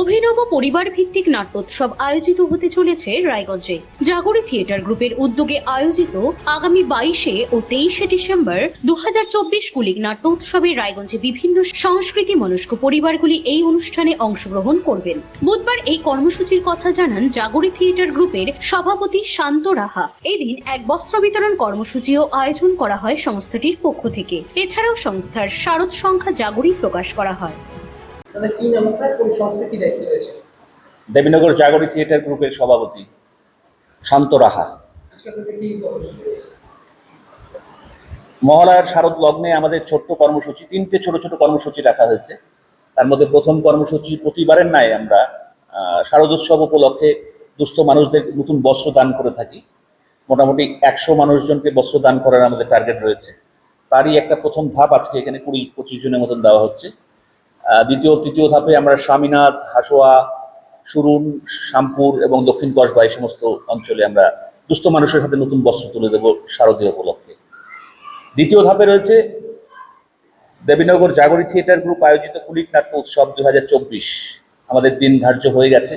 অভিনব পরিবার ভিত্তিক নাট্যোৎসব আয়োজিত হতে চলেছে রায়গঞ্জে। জাগরি থিয়েটার গ্রুপের উদ্যোগে আয়োজিত আগামী বাইশে ও তেইশে ডিসেম্বর দু হাজার চব্বিশ কুলিক নাট্যোৎসবে রায়গঞ্জে বিভিন্ন সংস্কৃতি মনস্ক পরিবারগুলি এই অনুষ্ঠানে অংশগ্রহণ করবেন। বুধবার এই কর্মসূচির কথা জানান জাগরি থিয়েটার গ্রুপের সভাপতি শান্ত রাহা। এদিন এক বস্ত্র বিতরণ কর্মসূচিও আয়োজন করা হয় সংস্থাটির পক্ষ থেকে। এছাড়াও সংস্থার শারদ সংখ্যা জাগরি প্রকাশ করা হয়। কি নামটা কোন সংস্থা কি দায়িত্ব রয়েছে? দেবীনগর জাগরী থিয়েটার গ্রুপের সভাপতি শান্ত রাহা। মহালয়ার শারদ লগ্নে আমাদের ছোট্ট কর্মসূচি তিনটে ছোট ছোট কর্মসূচি রাখা হয়েছে। তার মধ্যে প্রথম কর্মসূচি প্রতিবারের ন্যায় আমরা শারদোৎসব উপলক্ষে দুস্থ মানুষদের নতুন বস্ত্র দান করে থাকি। মোটামুটি একশো মানুষজনকে বস্ত্র দান করার আমাদের টার্গেট রয়েছে। তারই একটা প্রথম ধাপ আজকে এখানে কুড়ি পঁচিশ জনের মতন দেওয়া হচ্ছে। দ্বিতীয় তৃতীয় ধাপে আমরা স্বামীনাথ, হাসোয়া, সুরুন, শ্যামপুর এবং দক্ষিণ কসবা এই সমস্ত অঞ্চলে আমরা দুস্থ মানুষের হাতে নতুন বস্ত্র তুলে দেবো শারদীয় উপলক্ষে। দ্বিতীয় ধাপে রয়েছে দেবীনগর জাগরী থিয়েটার গ্রুপ আয়োজিত কুলিক নাট্য উৎসব দুই হাজার চব্বিশ। আমাদের দিন ধার্য হয়ে গেছে।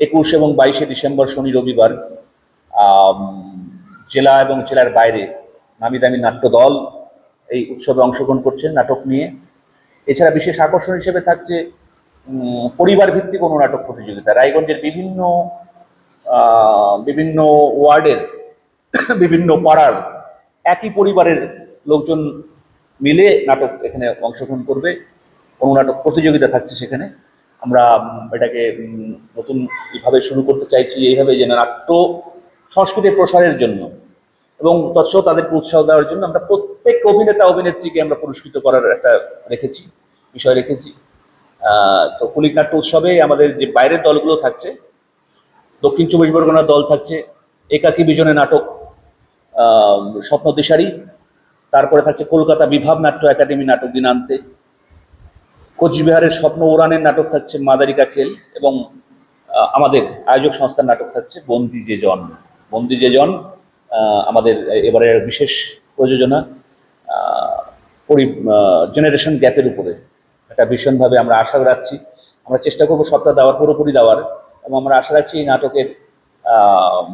একুশ এবং বাইশে ডিসেম্বর শনি রবিবার জেলা এবং জেলার বাইরে নামি দামি নাট্য দল এই উৎসবে অংশগ্রহণ করছেন নাটক নিয়ে। এছাড়া বিশেষ আকর্ষণ হিসেবে থাকছে পরিবার ভিত্তিক কোনো নাটক প্রতিযোগিতা। রায়গঞ্জের বিভিন্ন বিভিন্ন ওয়ার্ডের, বিভিন্ন পাড়ার একই পরিবারের লোকজন মিলে নাটক এখানে অংশগ্রহণ করবে। অনুনাটক প্রতিযোগিতা থাকছে সেখানে। আমরা এটাকে নতুন ভাবে শুরু করতে চাইছি এইভাবে যে নাট্য সংস্কৃতির প্রসারের জন্য এবং তৎসহ তাদেরকে উৎসাহ দেওয়ার জন্য আমরা প্রত্যেক অভিনেতা, অভিনেত্রীকে আমরা পুরস্কৃত করার একটা রেখেছি, বিষয় রেখেছি। তো কুলিক নাট্য উৎসবে আমাদের যে বাইরের দলগুলো থাকছে, দক্ষিণ চব্বিশ পরগনার দল থাকছে, একাকী বিজনে নাটক স্বপ্ন দিশারি, তারপরে থাকছে কলকাতা বিভাব নাট্য একাডেমি নাটক দিনান্তে, কোচবিহারের স্বপ্ন উড়ানের নাটক থাকছে মাদারিকা খেল এবং আমাদের আয়োজক সংস্থার নাটক থাকছে বন্দি যে জন। বন্দি যে জন আমাদের এবারের বিশেষ প্রযোজনা জেনারেশন গ্যাপের উপরে। একটা ভীষণভাবে আমরা আশা রাখছি। আমরা চেষ্টা করব সবটা দেওয়ার, পুরোপুরি দেওয়ার, এবং আমরা আশা রাখছি এই নাটকের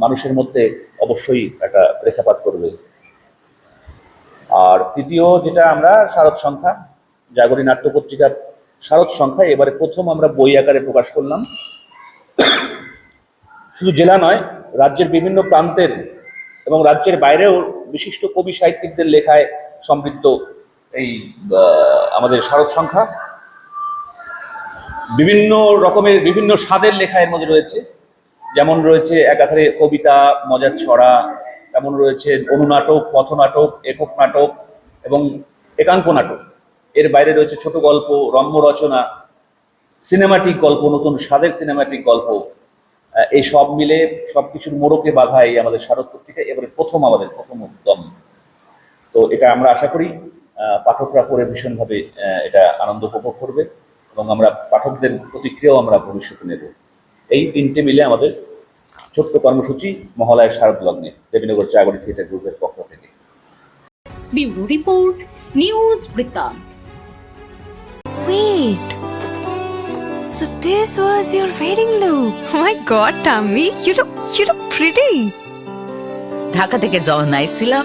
মানুষের মধ্যে অবশ্যই একটা রেখাপাত করবে। আর তৃতীয় যেটা আমরা, শারদ সংখ্যা, জাগরী নাট্য পত্রিকার শারদ সংখ্যা, এবারে প্রথম আমরা বই আকারে প্রকাশ করলাম। শুধু জেলা নয়, রাজ্যের বিভিন্ন প্রান্তের এবং রাজ্যের বাইরেও বিশিষ্ট কবি সাহিত্যিকদের লেখায় সমৃদ্ধ এই আমাদের শারদ সংখ্যা। বিভিন্ন রকমের, বিভিন্ন স্বাদের লেখা এর মধ্যে রয়েছে। যেমন রয়েছে একাধারে কবিতা, মজার ছড়া, তেমন রয়েছে অনুনাটক পথনাটক একক নাটক এবং একাঙ্ক নাটক। এর বাইরে রয়েছে ছোট গল্প, রম্য রচনা, সিনেমাটিক গল্প, নতুন স্বাদের সিনেমাটিক গল্প। এই সব মিলে সব কিছুর মোড়কে বাধা এই আমাদের শারদ পত্রিকা, এবারে প্রথম আমাদের, প্রথম উদ্যম। তো এটা আমরা আশা করি আহ, পাঠকরা পড়ে ভীষণভাবে এটা আনন্দ উপভোগ করবে এবং আমরা পাঠকদের প্রতিক্রিয়াও আমরা ভবিষ্যতে নেব এই তিনটে মিলে আমাদের ছোট্ট কর্মসূচি মহালয়ের শারদ লগ্নে দেবীনগর চাগরী থিয়েটার গ্রুপের পক্ষ থেকে ব্যুরো রিপোর্ট নিউজ বৃত্তান্ত Wait. So this was your wedding look. Oh my god, Tammy, you look you look pretty. Dhaka থেকে যখন আইছিলাম